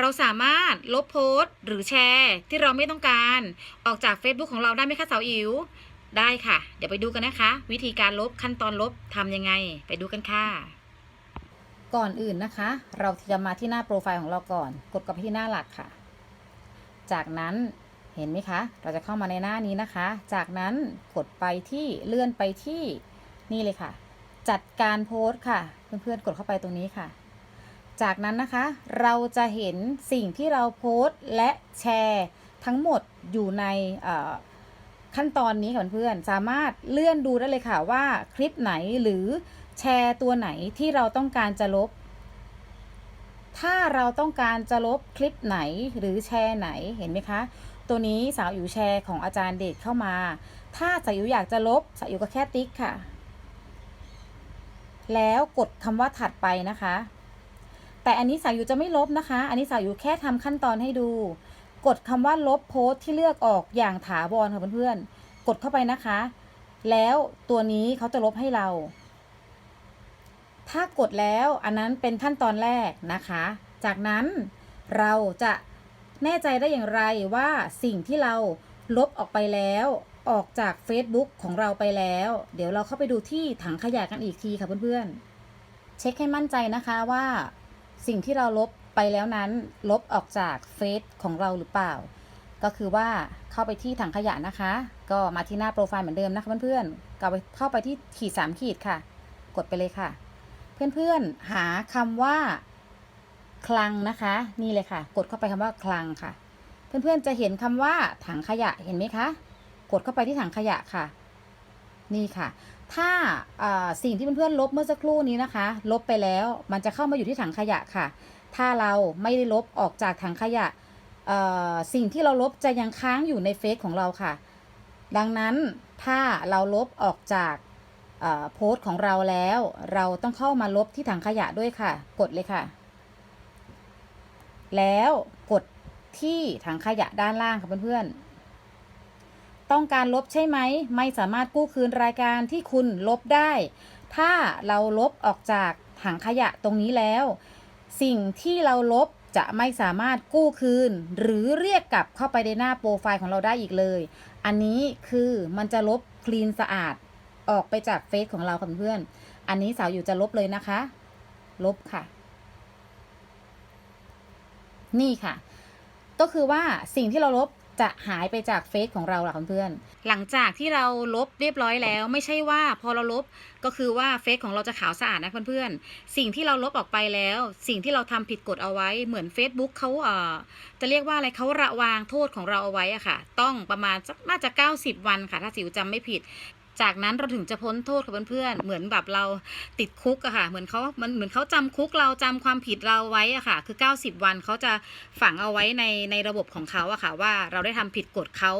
เราสามารถลบโพสต์หรือแชร์ที่เราไม่ต้องการออกจาก Facebook ของเราได้ไหมคะสาวอิ๋วได้ค่ะ เดี๋ยวไปดูกันนะคะ วิธีการลบขั้นตอนลบทำยังไง ไปดูกันค่ะ ก่อนอื่นนะคะ เราจะมาที่หน้าโปรไฟล์ของเราก่อน กดกลับไปที่หน้าหลักค่ะ จากนั้นเห็นไหมคะ เราจะเข้ามาในหน้านี้นะคะ จากนั้นกดไปที่เลื่อนไปที่นี่เลยค่ะ จัดการโพสต์ค่ะ เพื่อนๆกดเข้าไปตรงนี้ค่ะ จากนั้นนะคะ เราจะเห็นสิ่งที่เราโพสต์และแชร์ทั้งหมดอยู่ในขั้นตอนนี้ค่ะเพื่อนๆสามารถเลื่อนดูได้เลยค่ะว่าคลิปไหนหรือแชร์ตัวไหนที่เราต้องการจะลบ ถ้าเราต้องการจะลบคลิปไหนหรือแชร์ไหนเห็นไหมคะ ตัวนี้สาวอิ๋วแชร์ของอาจารย์เดชเข้ามา ถ้าสาวอิ๋วอยากจะลบสาวอิ๋วก็แค่ติ๊กค่ะ แล้วกดคำว่าถัดไปนะคะ แต่อันนี้สาวอิ๋วจะไม่ลบนะคะ อันนี้สาวอิ๋วแค่ทำขั้นตอนให้ดู กดคำว่าลบโพสต์ที่เลือกออกอย่างถาวรค่ะเพื่อนๆ กดเข้าไปนะคะ แล้วตัวนี้เขาจะลบให้เรา ถ้ากดแล้วอันนั้นเป็นขั้นตอนแรกนะคะ จากนั้นเราจะแน่ใจได้อย่างไรว่าสิ่งที่เราลบออกไปแล้วออกจาก Facebook ของเราไปแล้ว เดี๋ยวเราเข้าไปดูที่ถังขยะกันอีกทีค่ะเพื่อนๆ เช็คให้มั่นใจนะคะว่า สิ่งที่เราลบไปแล้วนั้นลบออกจากเฟซของเราหรือเปล่า ก็คือว่าเข้าไปที่ถังขยะนะคะ ก็มาที่หน้าโปรไฟล์เหมือนเดิมนะคะเพื่อนๆก็ไปเข้าไปที่ขีดสามขีดค่ะ กดไปเลยค่ะ เพื่อนๆหาคำว่า คลังนะคะ นี่เลยค่ะ กดเข้าไปคำว่าคลังค่ะ เพื่อนๆจะเห็นคำว่าถังขยะเห็นไหมคะ กดเข้าไปที่ถังขยะค่ะ นี่ค่ะ ถ้าสิ่งที่เพื่อนๆลบเมื่อสักครู่นี้นะคะ ลบไปแล้วมันจะเข้ามาอยู่ที่ถังขยะค่ะ ถ้าเราไม่ได้ลบออกจากถังขยะสิ่งที่เราลบจะยังค้างอยู่ในเฟซของเราค่ะ ดังนั้นถ้าเราลบออกจากโพสต์ของเราแล้ว เราต้องเข้ามาลบที่ถังขยะด้วยค่ะ กดเลยค่ะ แล้วกดที่ถังขยะด้านล่างค่ะเพื่อนๆ ต้องการลบใช่ไหม ไม่สามารถกู้คืนรายการที่คุณลบได้ ถ้าเราลบออกจากถังขยะตรงนี้แล้ว สิ่งที่เราลบจะไม่สามารถกู้คืน หรือเรียกกลับเข้าไปในหน้าโปรไฟล์ของเราได้อีกเลย อันนี้คือมันจะลบคลีนสะอาดออกไปจากเฟซของเราเพื่อน อันนี้สาวอยู่จะลบเลยนะคะ ลบค่ะ นี่ค่ะ ก็คือว่าสิ่งที่เราลบ จะหายไปจากเฟซของเราล่ะเพื่อนๆหลังจากที่เราลบเรียบร้อยแล้ว ไม่ใช่ว่าพอเราลบก็คือว่าเฟซของเราจะขาวสะอาดนะเพื่อนๆสิ่งที่เราลบออกไปแล้ว สิ่งที่เราทำผิดกฎเอาไว้เหมือน Facebook เขาเอ่อจะเรียกว่าอะไรเขาระวางโทษของเราเอาไว้อะค่ะ ต้องประมาณสักน่าจะ 90 วันค่ะ ถ้าสิวจำไม่ผิด จากนั้นเราถึงจะพ้นโทษค่ะเพื่อนๆเหมือนแบบเราติดคุกอะค่ะ เหมือนเขามันเหมือนเขาจำคุกเราจำความผิดเราไว้อะค่ะ คือ 90 วันเขาจะฝังเอาไว้ในในระบบของเขาอะค่ะ ว่าเราได้ทำผิดกฎเขา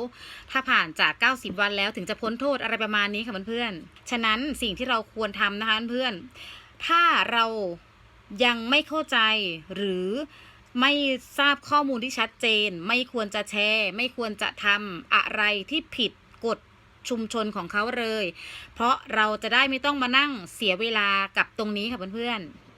ถ้าผ่านจาก 90 วันแล้วถึงจะพ้นโทษอะไรประมาณนี้ค่ะเพื่อนๆฉะนั้นสิ่งที่เราควรทำนะคะเพื่อนๆถ้าเรายังไม่เข้าใจหรือไม่ทราบข้อมูลที่ชัดเจน ไม่ควรจะแชร์ ไม่ควรจะทำอะไรที่ผิดกฎ ชุมชนของเขาเลย เพราะเราจะได้ไม่ต้องมานั่งเสียเวลากับตรงนี้ค่ะเพื่อนๆ